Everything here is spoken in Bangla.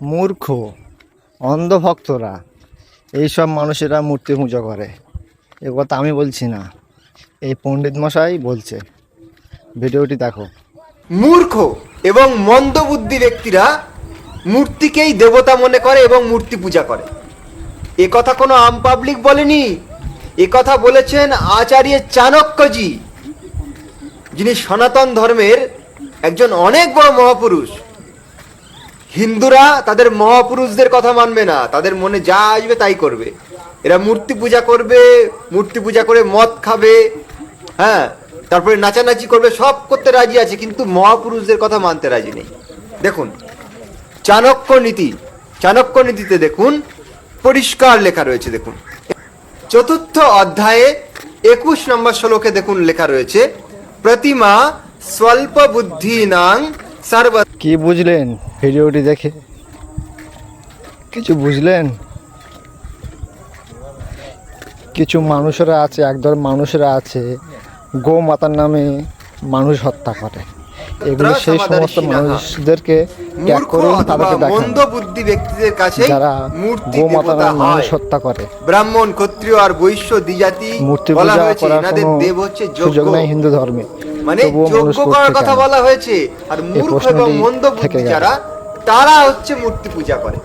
মূর্খ, অন্ধভক্তরা, এইসব মানুষেরা মূর্তি পূজা করে। এ কথা আমি বলছি না, এই পণ্ডিত মশাই বলছে। ভিডিওটি দেখো। মূর্খ এবং মন্দবুদ্ধি ব্যক্তিরা মূর্তিকেই দেবতা মনে করে এবং মূর্তি পূজা করে। এ কথা কোনো আম পাবলিক বলেনি। এ কথা বলেছেন আচার্য চাণক্যজি, যিনি সনাতন ধর্মের একজন অনেক বড় মহাপুরুষ। হিন্দুরা তাদের মহাপুরুষদের কথা মানবে না। তাদের মনে যা আসবে তাই করবে। এরা মূর্তি পূজা করবে, মূর্তি পূজা করে মদ খাবে হ্যাঁ? তারপরে নাচানাচি করবে, সব করতে রাজি আছে, কিন্তু মহাপুরুষদের কথা মানতে রাজি নেই। দেখুন, চাণক্য নীতি, চাণক্য নীতিতে দেখুন, পরিষ্কার লেখা রয়েছে, দেখুন। চতুর্থ অধ্যায়ে একুশ নম্বর শ্লোকে দেখুন লেখা রয়েছে, প্রতিমা স্বল্প বুদ্ধি নাং সর্ব কি বুঝলেন? ভিডিওটি দেখে কিছু বুঝলেন? কিছু মানুষেরা আছে একদল মানুষেরা আছে গো মাতার নামে মানুষ হত্যা করে। এগুলো সেই সমস্ত মানুষদেরকে ত্যাগ করুন তাদেরকে মন্দ বুদ্ধি ব্যক্তিদের কাছে যারা মূর্তি গো মাতার নামে মানুষ হত্যা করে। ব্রাহ্মণ ক্ষত্রিয় আর বৈশ্য দ্বিজাতি মূর্তি পূজা করার কোনো দেব হচ্ছে সুযোগ নেই হিন্দু ধর্মে। মানে যোগ্য করার কথা বলা হয়েছে। আর মূর্খ এবং মন্দ বুদ্ধি যারা তারা হচ্ছে মূর্তি পূজা করে।